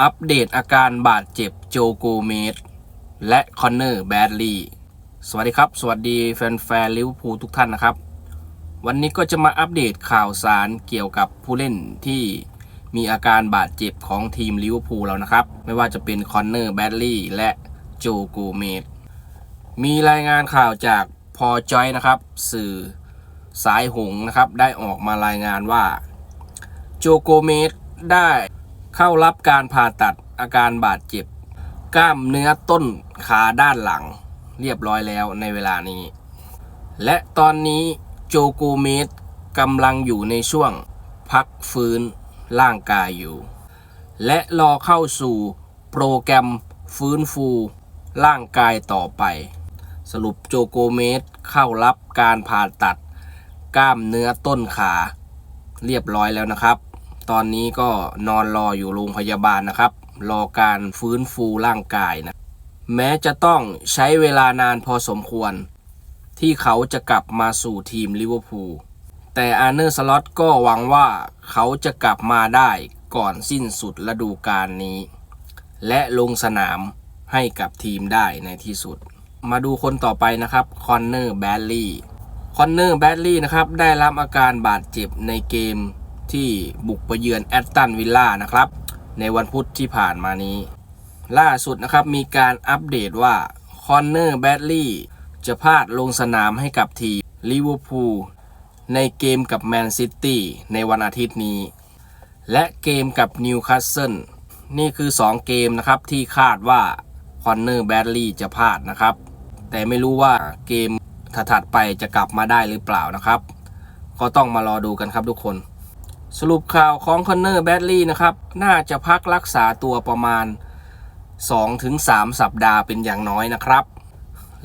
อัปเดตอาการบาดเจ็บโจโกเมสและคอนเนอร์แบดลีสวัสดีครับ สวัสดีแฟนๆลิเวอร์พูลทุกท่านนะครับ วันนี้ก็จะมาอัปเดตข่าวสารเกี่ยวกับผู้เล่นที่มีอาการบาดเจ็บของทีมลิเวอร์พูลแล้วนะครับ ไม่ว่าจะเป็นคอนเนอร์แบดลีและโจโกเมสมีรายงานข่าวจากพอจอยนะครับ สื่อสายหงนะครับ ได้ออกมารายงานว่า โจโกเมสได้ เข้ารับการผ่าตัดอาการบาดเจ็บ กล้ามเนื้อต้นขาด้านหลัง เรียบร้อยแล้วในเวลานี้ และตอนนี้โจโกเมสกำลังอยู่ในช่วงพักฟื้นร่างกายอยู่ และรอเข้าสู่โปรแกรมฟื้นฟูร่างกายต่อไป สรุปโจโกเมสเข้ารับการผ่าตัด กล้ามเนื้อต้นขา เรียบร้อยแล้วนะครับ ตอนนี้ก็นอนรออยู่โรงพยาบาลนะครับ รอการฟื้นฟูร่างกายนะ แม้จะต้องใช้เวลานานพอสมควร ที่เขาจะกลับมาสู่ทีมลิเวอร์พูล แต่อาร์เนอร์สล็อตก็หวังว่าเขาจะกลับมาได้ก่อนสิ้นสุดฤดูกาลนี้ และลงสนามให้กับทีมได้ในที่สุด มาดูคนต่อไปนะครับ คอนเนอร์แบดลีย์คอนเนอร์แบดลีย์นะครับ ได้รับอาการบาดเจ็บในเกม ที่บุกไปเยือนแอตตันวิลล่านะครับ ในวันพุธที่ผ่านมานี้ ล่าสุดนะครับมีการอัปเดตว่าคอนเนอร์แบดลีย์จะพลาดลงสนามให้กับทีมลิเวอร์พูลในเกมกับแมนซิตี้ในวันอาทิตย์นี้ และเกมกับนิวคาสเซิลนี่คือ 2 เกมนะครับที่คาดว่าคอนเนอร์แบดลีย์จะพลาดนะครับ แต่ไม่รู้ว่าเกมถัดไปจะกลับมาได้หรือเปล่านะครับ ก็ต้องมารอดูกันครับทุกคน สรุปข่าวของคอนเนอร์แบดลีย์นะครับ น่าจะพักรักษาตัวประมาณ 2-3 สัปดาห์เป็นอย่างน้อยนะครับ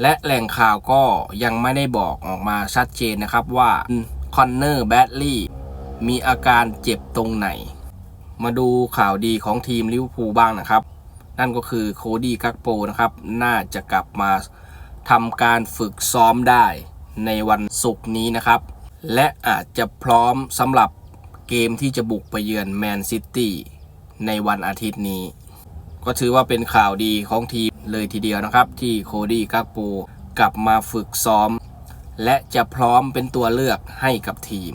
และแหล่งข่าวก็ยังไม่ได้บอกออกมาชัดเจนนะครับว่าคอนเนอร์แบดลีย์มีอาการเจ็บตรงไหน มาดูข่าวดีของทีมลิเวอร์พูลบ้างนะครับ นั่นก็คือโคดี้กักโปนะครับ น่าจะกลับมาทำการฝึกซ้อมได้ในวันศุกร์นี้นะครับ และอาจจะพร้อมสำหรับ เกมที่จะบุกไปเยือนแมนซิตี้ในวันอาทิตย์นี้ ก็ถือว่าเป็นข่าวดีของทีมเลยทีเดียวนะครับ ที่โคดี้กักโปกลับมาฝึกซ้อม และจะพร้อมเป็นตัวเลือกให้กับทีม